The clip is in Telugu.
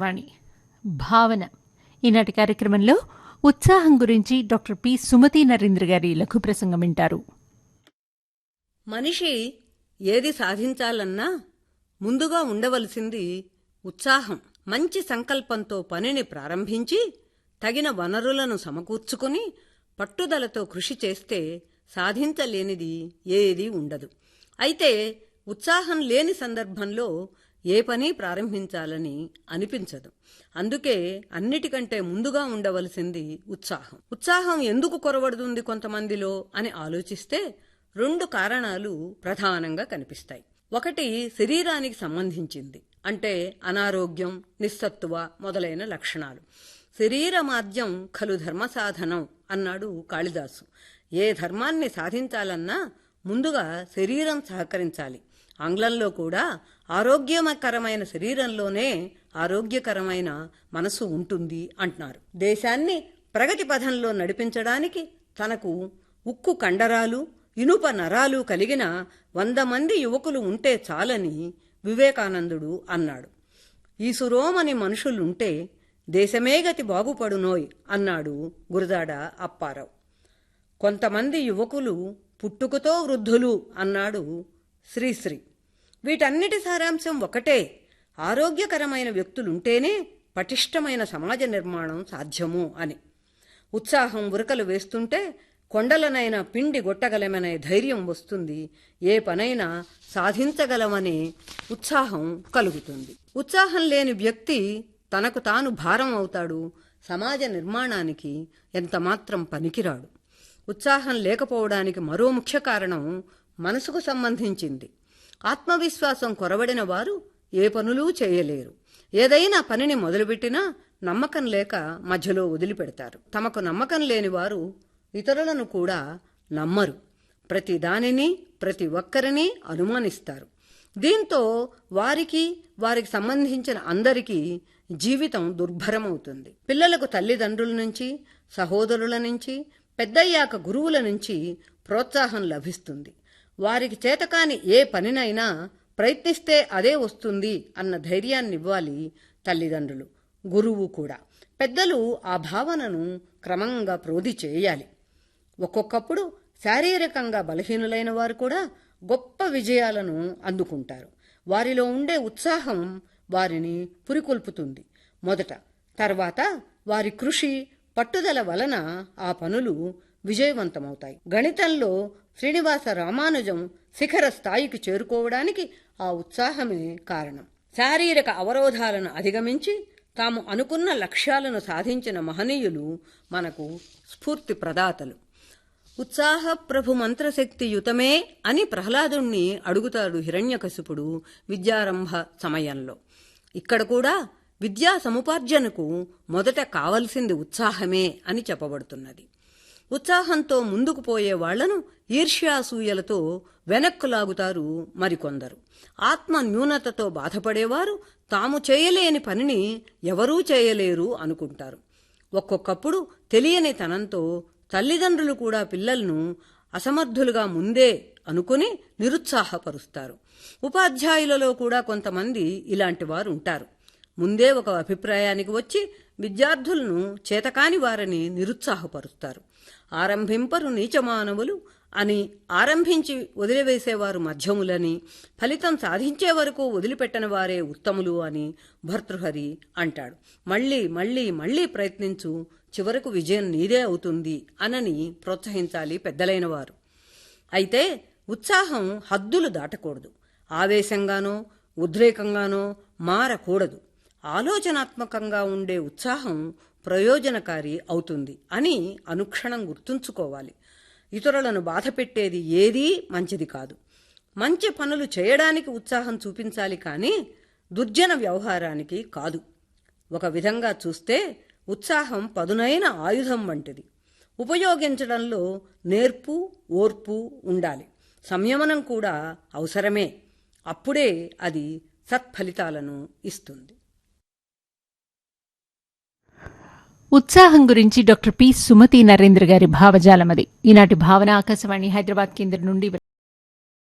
వాణి భావన. ఈనాటి కార్యక్రమంలో ఉత్సాహం గురించి డాక్టర్ పి. సుమతి నరేంద్ర గారి లఘు ప్రసంగం వింటారు. మనిషి ఏది సాధించాలన్నా ముందుగా ఉండవలసింది ఉత్సాహం. మంచి సంకల్పంతో పనిని ప్రారంభించి తగిన వనరులను సమకూర్చుకుని పట్టుదలతో కృషి చేస్తే సాధించలేనిది ఏదీ ఉండదు. అయితే ఉత్సాహం లేని సందర్భంలో ఏ పని ప్రారంభించాలని అనిపించదు. అందుకే అన్నిటికంటే ముందుగా ఉండవలసింది ఉత్సాహం. ఉత్సాహం ఎందుకు కొరవడుతుంది కొంతమందిలో అని ఆలోచిస్తే రెండు కారణాలు ప్రధానంగా కనిపిస్తాయి. ఒకటి శరీరానికి సంబంధించింది అంటే అనారోగ్యం నిస్సత్తువ మొదలైన లక్షణాలు. శరీరమాద్యం ఖలు ధర్మ సాధనం అన్నాడు కాళిదాసు. ఏ ధర్మాన్ని సాధించాలన్నా ముందుగా శరీరం సహకరించాలి. ఆంగ్లంలో కూడా ఆరోగ్యకరమైన శరీరంలోనే ఆరోగ్యకరమైన మనసు ఉంటుంది అంటున్నారు. దేశాన్ని ప్రగతి పథంలో నడిపించడానికి తనకు ఉక్కు కండరాలు ఇనుప నరాలు కలిగిన వంద మంది యువకులు ఉంటే చాలని వివేకానందుడు అన్నాడు. ఈ సురోమని మనుషులుంటే దేశమే గతి బాగుపడునోయ్ అన్నాడు గురదాడ అప్పారావు. కొంతమంది యువకులు పుట్టుకతో వృద్ధులు అన్నాడు శ్రీశ్రీ. వీటన్నిటి సారాంశం ఒకటే. ఆరోగ్యకరమైన వ్యక్తులుంటేనే పటిష్టమైన సమాజ నిర్మాణం సాధ్యము అని. ఉత్సాహం ఉరకలు వేస్తుంటే కొండలనైనా పిండి గొట్టగలమనే ధైర్యం వస్తుంది. ఏ పనైనా సాధించగలమనే ఉత్సాహం కలుగుతుంది. ఉత్సాహం లేని వ్యక్తి తనకు తాను భారం అవుతాడు. సమాజ నిర్మాణానికి ఎంతమాత్రం పనికిరాడు. ఉత్సాహం లేకపోవడానికి మరో ముఖ్య కారణం మనసుకు సంబంధించింది. ఆత్మవిశ్వాసం కొరబడిన వారు ఏ పనులు చేయలేరు. ఏదైనా పనిని మొదలుపెట్టినా నమ్మకం లేక మధ్యలో వదిలిపెడతారు. తమకు నమ్మకం లేని వారు ఇతరులను కూడా నమ్మరు. ప్రతి దానిని ప్రతి ఒక్కరిని అనుమానిస్తారు. దీంతో వారికి వారికి సంబంధించిన అందరికీ జీవితం దుర్భరమవుతుంది. పిల్లలకు తల్లిదండ్రుల నుంచి సహోదరుల నుంచి పెద్దయ్యాక గురువుల నుంచి ప్రోత్సాహం లభిస్తుంది. వారికి చేతకాని ఏ పనినైనా ప్రయత్నిస్తే అదే వస్తుంది అన్న ధైర్యాన్ని ఇవ్వాలి తల్లిదండ్రులు. గురువు కూడా. పెద్దలు ఆ భావనను క్రమంగా ప్రోధి చేయాలి. ఒక్కొక్కప్పుడు శారీరకంగా బలహీనులైన వారు కూడా గొప్ప విజయాలను అందుకుంటారు. వారిలో ఉండే ఉత్సాహం వారిని పురికొల్పుతుంది. మొదట తర్వాత వారి కృషి పట్టుదల వలన ఆ పనులు విజయవంతమవుతాయి. గణితంలో శ్రీనివాస రామానుజం శిఖర స్థాయికి చేరుకోవడానికి ఆ ఉత్సాహమే కారణం. శారీరక అవరోధాలను అధిగమించి తాము అనుకున్న లక్ష్యాలను సాధించిన మహనీయులు మనకు స్ఫూర్తి ప్రదాతలు. ఉత్సాహ ప్రభు మంత్రశక్తి యుతమే అని ప్రహ్లాదుణ్ణి అడుగుతాడు హిరణ్యకశిపుడు విద్యారంభ సమయంలో. ఇక్కడ కూడా విద్యా సముపార్జనకు మొదట కావలసింది ఉత్సాహమే అని చెప్పబడుతున్నది. ఉత్సాహంతో ముందుకు పోయే వాళ్ళను ఈర్ష్యాసూయలతో వెనక్కు లాగుతారు మరికొందరు. ఆత్మ న్యూనతతో బాధపడేవారు తాము చేయలేని పనిని ఎవరూ చేయలేరు అనుకుంటారు. ఒక్కొక్కప్పుడు తెలియని తనంతో తల్లిదండ్రులు కూడా పిల్లలను అసమర్థులుగా ముందే అనుకుని నిరుత్సాహపరుస్తారు. ఉపాధ్యాయులలో కూడా కొంతమంది ఇలాంటి వారు ఉంటారు ముందే ఒక అభిప్రాయానికి వచ్చి విద్యార్థులను చేతకాని వారని నిరుత్సాహపరుస్తారు. ఆరంభింపరు నీచమానవులు అని ఆరంభించి వదిలివేసేవారు మధ్యములని ఫలితం సాధించే వరకు వదిలిపెట్టని వారే ఉత్తములు అని భర్తృహరి అంటాడు. మళ్ళీ మళ్ళీ మళ్ళీ ప్రయత్నించు చివరకు విజయం నీదే అవుతుంది అనని ప్రోత్సహించాలి పెద్దలైన వారు అయితే ఉత్సాహం హద్దులు దాటకూడదు. ఆవేశంగానో ఉద్రేకంగానో మారకూడదు. ఆలోచనాత్మకంగా ఉండే ఉత్సాహం ప్రయోజనకారి అవుతుంది అని అనుక్షణం గుర్తుంచుకోవాలి. ఇతరులను బాధపెట్టేది ఏదీ మంచిది కాదు. మంచి పనులు చేయడానికి ఉత్సాహం చూపించాలి కానీ దుర్జన వ్యవహారానికి కాదు. ఒక విధంగా చూస్తే ఉత్సాహం పదునైన ఆయుధం వంటిది. ఉపయోగించడంలో నేర్పు ఓర్పు ఉండాలి. సంయమనం కూడా అవసరమే. అప్పుడే అది సత్ఫలితాలను ఇస్తుంది. ఉత్సాహం గురించి డాక్టర్ పి సుమతి నరేంద్ర గారి భావజాలం అది. ఈనాటి భావన ఆకాశవాణి హైదరాబాద్ కేంద్రం నుండి